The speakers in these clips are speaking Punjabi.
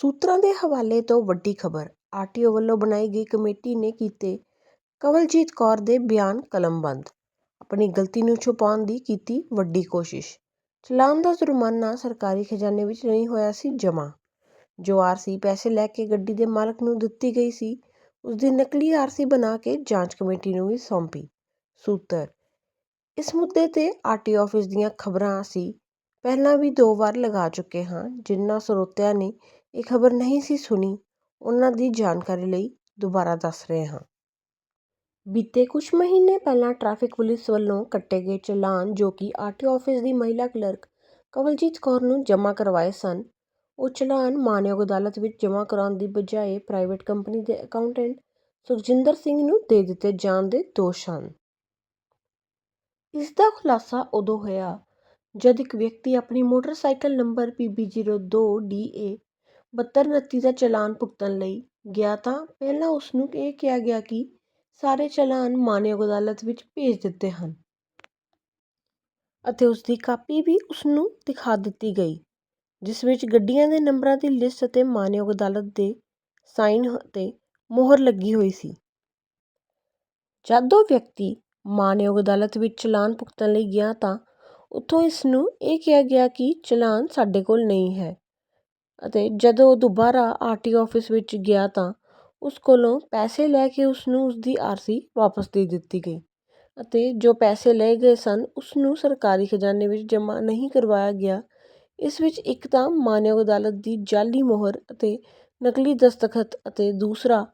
ਸੂਤਰਾਂ ਦੇ ਹਵਾਲੇ ਤੋਂ ਵੱਡੀ ਖਬਰ, ਆਰਟੀਓ ਵੱਲੋਂ ਬਣਾਈ ਗਈ ਕਮੇਟੀ ਨੇ ਕੀਤੇ ਕਵਲਜੀਤ ਕੌਰ ਦੇ ਬਿਆਨ ਕਲਮਬੰਦ। ਆਪਣੀ ਗਲਤੀ ਨੂੰ ਛੁਪਾਉਣ ਦੀ ਕੀਤੀ ਵੱਡੀ ਕੋਸ਼ਿਸ਼। ਚਲਾਨ ਦਾ ਜੁਰਮਾਨਾ ਸਰਕਾਰੀ ਖਜ਼ਾਨੇ ਵਿੱਚ ਨਹੀਂ ਹੋਇਆ ਸੀ ਜਮ੍ਹਾਂ। ਜੋ ਆਰਸੀ ਪੈਸੇ ਲੈ ਕੇ ਗੱਡੀ ਦੇ ਮਾਲਕ ਨੂੰ ਦਿੱਤੀ ਗਈ ਸੀ, ਉਸ ਦੀ ਨਕਲੀ ਆਰਸੀ ਬਣਾ ਕੇ ਜਾਂਚ ਕਮੇਟੀ ਨੂੰ ਵੀ ਸੌਂਪੀ। ਸੂਤਰ, ਇਸ ਮੁੱਦੇ ਤੇ ਆਰਟੀਓ ਆਫਿਸ ਦੀਆਂ ਖਬਰਾਂ ਅਸੀਂ ਪਹਿਲਾਂ ਵੀ ਦੋ ਵਾਰ ਲਗਾ ਚੁੱਕੇ ਹਾਂ, ਜਿਨ੍ਹਾਂ ਸਰੋਤਿਆਂ ਨੇ ਇਹ ਖਬਰ ਨਹੀਂ ਸੀ ਸੁਣੀ। ਉਹਨਾਂ ਦੀ ਜਾਣਕਾਰੀ ਲਈ ਦੁਬਾਰਾ ਦੱਸ ਰਹੇ ਹਾਂ। ਬੀਤੇ ਕੁਝ ਮਹੀਨੇ ਪਹਿਲਾਂ ਟ੍ਰੈਫਿਕ ਪੁਲਿਸ ਵੱਲੋਂ ਕੱਟੇ ਗਏ ਚਲਾਨ ਜੋ ਕਿ ਆਰਟੀਓ ਆਫਿਸ ਦੀ ਮਹਿਲਾ ਕਲਰਕ ਕਵਲਜੀਤ ਕੌਰ ਨੂੰ ਜਮ੍ਹਾਂ ਕਰਵਾਏ ਸਨ, ਉਹ ਚਲਾਨ ਮਾਨਯੋਗ ਅਦਾਲਤ ਵਿੱਚ ਜਮ੍ਹਾਂ ਕਰਾਉਣ ਦੀ ਬਜਾਏ ਪ੍ਰਾਈਵੇਟ ਕੰਪਨੀ ਦੇ ਅਕਾਊਂਟੈਂਟ ਸੁਖਜਿੰਦਰ ਸਿੰਘ ਨੂੰ ਦੇ ਦਿੱਤੇ ਜਾਣ ਦੇ ਦੋਸ਼ ਹਨ। ਇਸ ਦਾ ਖੁਲਾਸਾ ਉਦੋਂ ਹੋਇਆ ਜਦ ਇੱਕ ਵਿਅਕਤੀ ਆਪਣੀ ਮੋਟਰਸਾਈਕਲ ਨੰਬਰ PB02DA 7229 ਦਾ ਚਲਾਨ ਭੁਗਤਣ ਲਈ ਗਿਆ ਤਾਂ ਪਹਿਲਾਂ ਉਸ ਨੂੰ ਇਹ ਕਿਹਾ ਗਿਆ ਕਿ ਸਾਰੇ ਚਲਾਨ ਮਾਨਯੋਗ ਅਦਾਲਤ ਵਿੱਚ ਭੇਜ ਦਿੱਤੇ ਹਨ। ਅਤੇ ਉਸ ਦੀ ਕਾਪੀ ਵੀ ਉਸ ਨੂੰ ਦਿਖਾ ਦਿੱਤੀ ਗਈ, ਜਿਸ ਵਿੱਚ ਗੱਡੀਆਂ ਦੇ ਨੰਬਰਾਂ ਦੀ ਲਿਸਟ ਅਤੇ ਮਾਨਯੋਗ ਅਦਾਲਤ ਦੇ ਸਾਈਨ ਅਤੇ ਮੋਹਰ ਲੱਗੀ ਹੋਈ ਸੀ। ਜਦ ਉਹ ਵਿਅਕਤੀ ਮਾਨਯੋਗ ਅਦਾਲਤ ਵਿੱਚ ਚਲਾਨ ਭੁਗਤਣ ਲਈ ਗਿਆ ਤਾਂ ਉੱਥੋਂ ਇਸ ਨੂੰ ਇਹ ਕਿਹਾ ਗਿਆ ਕਿ ਚਲਾਨ ਸਾਡੇ ਕੋਲ ਨਹੀਂ ਹੈ। ਅਤੇ ਜਦੋਂ ਉਹ ਦੁਬਾਰਾ ਆਰਟੀਓ ਆਫਿਸ ਵਿੱਚ ਗਿਆ ਤਾਂ ਉਸ ਕੋਲੋਂ ਪੈਸੇ ਲੈ ਕੇ ਉਸਨੂੰ ਉਸਦੀ ਆਰਸੀ ਵਾਪਸ ਦੇ ਦਿੱਤੀ ਗਈ ਅਤੇ ਜੋ ਪੈਸੇ ਲਏ ਗਏ ਸਨ ਉਸਨੂੰ ਸਰਕਾਰੀ ਖਜ਼ਾਨੇ ਵਿੱਚ ਜਮ੍ਹਾਂ ਨਹੀਂ ਕਰਵਾਇਆ ਗਿਆ। ਇਸ ਵਿੱਚ ਇੱਕ ਤਾਂ ਮਾਨਯੋਗ ਅਦਾਲਤ ਦੀ ਜਾਅਲੀ ਮੋਹਰ ਅਤੇ ਨਕਲੀ ਦਸਤਖਤ ਅਤੇ ਦੂਸਰਾ,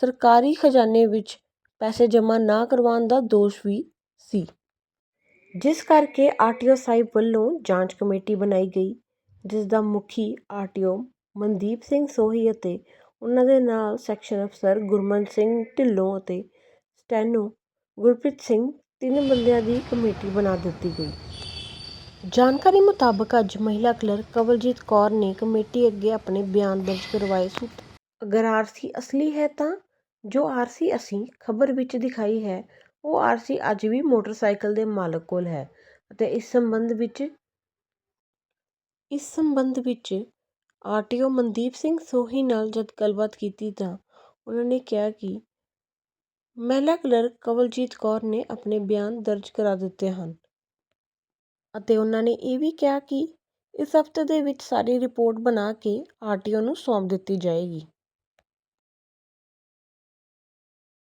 ਸਰਕਾਰੀ ਖਜ਼ਾਨੇ ਵਿੱਚ ਪੈਸੇ ਜਮ੍ਹਾਂ ਨਾ ਕਰਵਾਉਣ ਦਾ ਦੋਸ਼ ਵੀ ਸੀ। ਜਿਸ ਕਰਕੇ ਆਰਟੀਓ ਸਾਹਿਬ ਵੱਲੋਂ ਜਾਂਚ ਕਮੇਟੀ ਬਣਾਈ ਗਈ। ਜਿਸ ਦਾ ਮੁਖੀ ਆਰਟੀਓ ਮਨਦੀਪ ਸਿੰਘ ਸੋਹੀ ਅਤੇ ਉਹਨਾਂ ਦੇ ਨਾਲ ਸੈਕਸ਼ਨ ਅਫਸਰ ਗੁਰਮਨ ਸਿੰਘ ਢਿੱਲੋਂ ਅਤੇ ਸਟੈਨੋ ਗੁਰਪ੍ਰੀਤ ਸਿੰਘ ਤਿੰਨ ਬੰਦਿਆਂ ਦੀ ਕਮੇਟੀ ਬਣਾ ਦਿੱਤੀ ਗਈ। ਜਾਣਕਾਰੀ ਮੁਤਾਬਕ ਅੱਜ ਮਹਿਲਾ ਕਲਰਕ ਕਵਲਜੀਤ ਕੌਰ ਨੇ ਕਮੇਟੀ ਅੱਗੇ ਆਪਣੇ ਬਿਆਨ ਦਰਜ ਕਰਵਾਏ ਸਨ। ਅਗਰ ਆਰਸੀ ਅਸਲੀ ਹੈ ਤਾਂ ਜੋ ਆਰਸੀ ਅਸੀਂ ਖਬਰ ਵਿੱਚ ਦਿਖਾਈ ਹੈ, ਉਹ ਆਰਸੀ ਅੱਜ ਵੀ ਮੋਟਰਸਾਈਕਲ ਦੇ ਮਾਲਕ ਕੋਲ ਹੈ ਅਤੇ ਇਸ ਸੰਬੰਧ ਵਿੱਚ ਇਸ ਸੰਬੰਧ ਵਿੱਚ R T O Mandeep Singh Sohi ਨਾਲ ਜਦ ਗੱਲਬਾਤ ਕੀਤੀ ਤਾਂ ਉਹਨਾਂ ਨੇ ਕਿਹਾ ਕਿ ਮਹਿਲਾ ਕਲਰਕ ਕਵਲਜੀਤ ਕੌਰ ਨੇ ਆਪਣੇ ਬਿਆਨ ਦਰਜ ਕਰਾ ਦਿੱਤੇ ਹਨ ਅਤੇ ਉਹਨਾਂ ਨੇ ਇਹ ਵੀ ਕਿਹਾ ਕਿ ਇਸ ਹਫ਼ਤੇ ਦੇ ਵਿੱਚ ਸਾਰੀ ਰਿਪੋਰਟ ਬਣਾ ਕੇ ਆਰ ਟੀ ਓ ਨੂੰ ਸੌਂਪ ਦਿੱਤੀ ਜਾਏਗੀ।